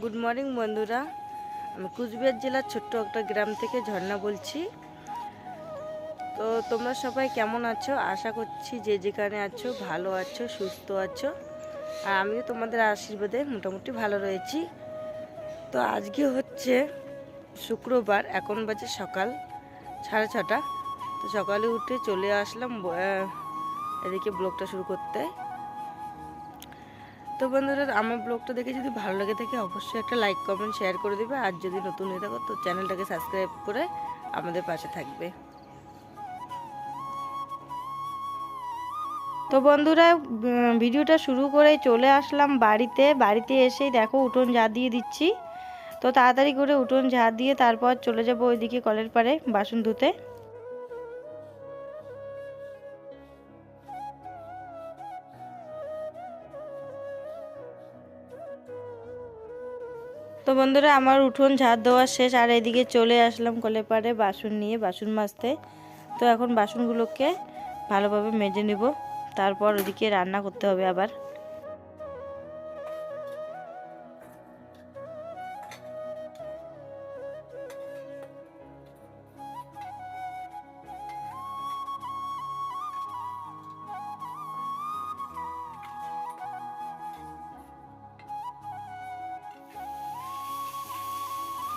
Good morning বন্ধুরা। আমি কুচবিহার জেলার ছোট্ট একটা গ্রাম থেকে ঝর্ণা বলছি। তো তোমরা সবাই কেমন আছো? আশা করছি যে যেখানে আছো, ভালো আছো, সুস্থ আছো। আর আমিও তোমাদের আশীর্বাদে মোটামুটি ভালো রয়েছি। তো আজকে হচ্ছে শুক্রবার, এখন বাজে সকাল সাড়ে ছটা। তো সকালে উঠে চলে আসলাম এদিকে ব্লগটা শুরু করতে। তো বন্ধুরা, আমার ব্লগটা দেখে যদি ভালো লাগে থাকে, অবশ্যই একটা লাইক কমেন্ট শেয়ার করে দেবে। আর যদি নতুন হয়ে থাকো, তো চ্যানেলটাকে সাবস্ক্রাইব করে আমাদের পাশে থাকবে। তো বন্ধুরা ভিডিওটা শুরু করে চলে আসলাম বাড়িতে। বাড়িতে এসেই দেখো উঠোন ঝাড় দিয়ে দিচ্ছি। তো তাড়াতাড়ি করে উঠোন ঝাড় দিয়ে তারপর চলে যাব ওইদিকে কলের পাড়ে বাসন ধুতে। তো বন্ধুরা, আমার উঠোন ঝাড় দেওয়া শেষ, আর এদিকে চলে আসলাম কলে পাড়ে বাসন নিয়ে, বাসন মাজতে। তো এখন বাসনগুলোকে ভালোভাবে মেজে নেব, তারপর ওদিকে রান্না করতে হবে আবার।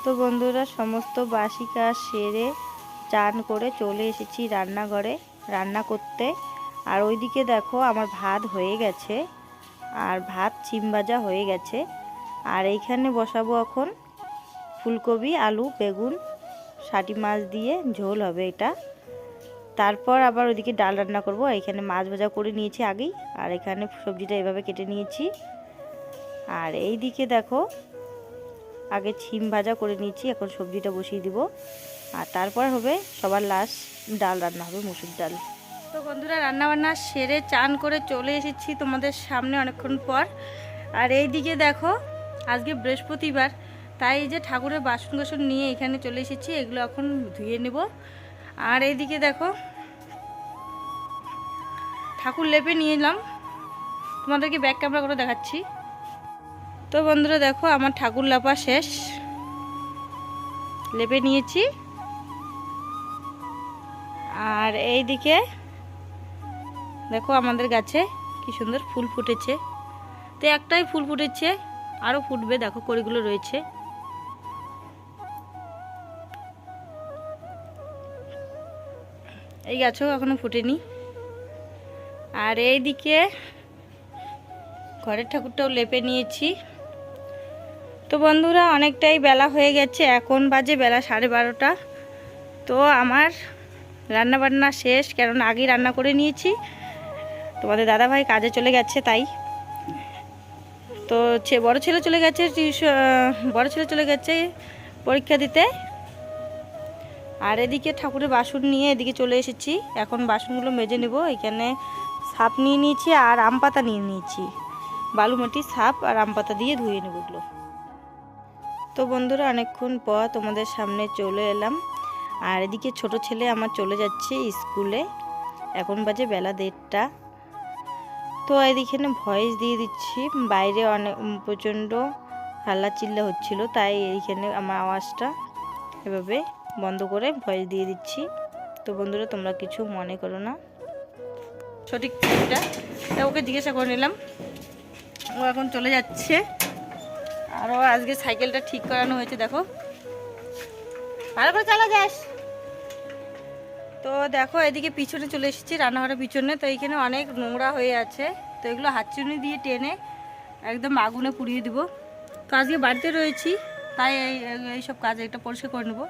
তো বন্ধুরা, সমস্ত বাসি কাজ সেরে চান করে চলে এসেছি রান্নাঘরে, রান্না করতে। আর ওইদিকে দেখো, আমার ভাত হয়ে গেছে, আর ভাত চিম ভাজা হয়ে গেছে। আর এইখানে বসাবো এখন ফুলকপি, আলু, বেগুন ষাটি মাছ দিয়ে ঝোল হবে এটা। তারপর আবার ওইদিকে ডাল রান্না করব। এখানে মাছ ভাজা করে নিয়েছি আগেই, আর এখানে সবজিটা এভাবে কেটে নিয়েছি। আর এই দিকে দেখো আগে ছিম ভাজা করে নিয়েছি এখন সবজিটা বসিয়ে দিব। আর তারপর হবে সবার লাস্ট ডাল রান্না হবে, মুসুর ডাল। তো বন্ধুরা রান্না বান্না সেরে চান করে চলে এসেছি তোমাদের সামনে অনেকক্ষণ পর। আর এই দিকে দেখো, আজকে বৃহস্পতিবার, তাই যে ঠাকুরের বাসন কোসন নিয়ে এখানে চলে এসেছি, এগুলো এখন ধুয়ে নেব। আর এইদিকে দেখো, ঠাকুর লেপে নিয়ে এলাম। তোমাদেরকে ব্যাক ক্যামেরা করে দেখাচ্ছি। তো বন্ধুরা দেখো, আমার ঠাকুর লাপা শেষ। লেপে নিয়েছি। আর এই দিকে দেখো আমাদের গাছে কি সুন্দর ফুল ফুটেছে। তো একটাই ফুল ফুটেছে আরও ফুটবে, দেখো কড়িগুলো রয়েছে। এই গাছও এখনও ফুটেনি। আর এই দিকে ঘরের ঠাকুরটাও লেপে নিয়েছি। তো বন্ধুরা, অনেকটাই বেলা হয়ে গেছে। এখন বাজে বেলা সাড়ে বারোটা। তো আমার রান্না বান্না শেষ, কারণ আগেই রান্না করে নিয়েছি। তোমাদের দাদাভাই কাজে চলে গেছে, তাই। তো বড় ছেলে চলে গেছে বড় ছেলে চলে গেছে পরীক্ষা দিতে। আর এদিকে ঠাকুরের বাসন নিয়ে এদিকে চলে এসেছি। এখন বাসনগুলো মেজে নেব। এখানে সাপ নিয়ে নিয়েছি আর আম পাতা নিয়ে নিয়েছি। বালু মাটি সাপ আর আম পাতা দিয়ে ধুয়ে নেব এগুলো। তো বন্ধুরা, অনেকক্ষণ পর তোমাদের সামনে চলে এলাম। আর এদিকে ছোট ছেলে আমার চলে যাচ্ছে স্কুলে। এখন বাজে বেলা দেড়টা। তো এদিকে ভয়েস দিয়ে দিচ্ছি, বাইরে অনেক প্রচণ্ড হাল্লা চিল্লা হচ্ছিল, তাই এইখানে আমার আওয়াজটা এভাবে বন্ধ করে ভয়েস দিয়ে দিচ্ছি। তো বন্ধুরা, তোমরা কিছু মনে করো না। সঠিক ওকে জিজ্ঞাসা করে নিলাম। ও এখন চলে যাচ্ছে। আরও আজকে সাইকেলটা ঠিক করানো হয়েছে, দেখো। ভালো করে চালা, যাস। তো দেখো, এদিকে পিছনে চলে এসেছি, রান্নাঘরের পিছনে। তো এইখানে অনেক নোংরা হয়ে আছে। তো এগুলো হাতচুনি দিয়ে টেনে একদম আগুনে পুড়িয়ে দিব। তো আজকে বাড়িতে রয়েছি, তাই এই এইসব কাজ একটা পরিষ্কার করে নেব।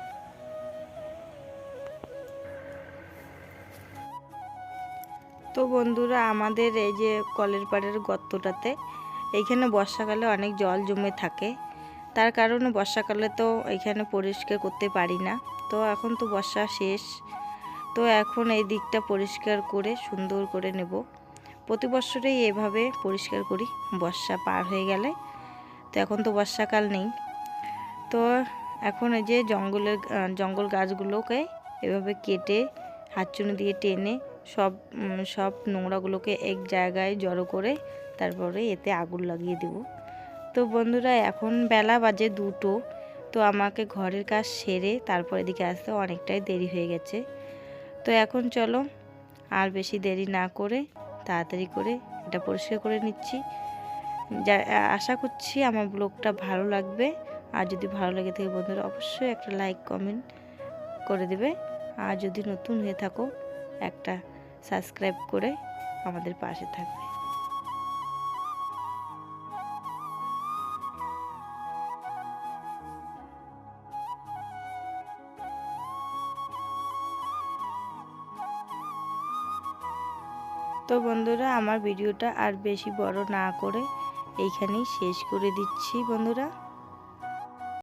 তো বন্ধুরা, আমাদের এই যে কলের পাড়ের গর্তটাতে এইখানে বর্ষাকালে অনেক জল জমে থাকে। তার কারণে বর্ষাকালে তো এখানে পরিষ্কার করতে পারি না। তো এখন তো বর্ষা শেষ। তো এখন এই দিকটা পরিষ্কার করে, সুন্দর করে নেব। প্রতি বছরেই এভাবে পরিষ্কার করি। বর্ষা পার হয়ে গেলে তো এখন তো বর্ষাকাল নেই। তো এখন এই যে জঙ্গলের জঙ্গল গাছগুলোকে এভাবে কেটে, হাতচুনি দিয়ে টেনে সব সব নোংরাগুলোকে এক জায়গায় জড়ো করে তারপরে এতে আগুন লাগিয়ে দেব। তো বন্ধুরা, এখন বেলা বাজে দুটো। তো আমাকে ঘরের কাজ সেরে তারপর এদিকে আসতে অনেকটাই দেরি হয়ে গেছে। তো এখন চলো, আর বেশি দেরি না করে তাড়াতাড়ি করে এটা পরিষ্কার করে নিচ্ছি। যা, আশা করছি আমার ব্লগটা ভালো লাগবে। আর যদি ভালো লেগে থাকে বন্ধুরা, অবশ্যই একটা লাইক, কমেন্ট করে দেবে। আর যদি নতুন হয়ে থাকো, একটা সাবস্ক্রাইব করে আমাদের পাশে থাকবে। তো বন্ধুরা, আমার ভিডিওটা আর বেশি বড় না করে এইখানেই শেষ করে দিচ্ছি বন্ধুরা।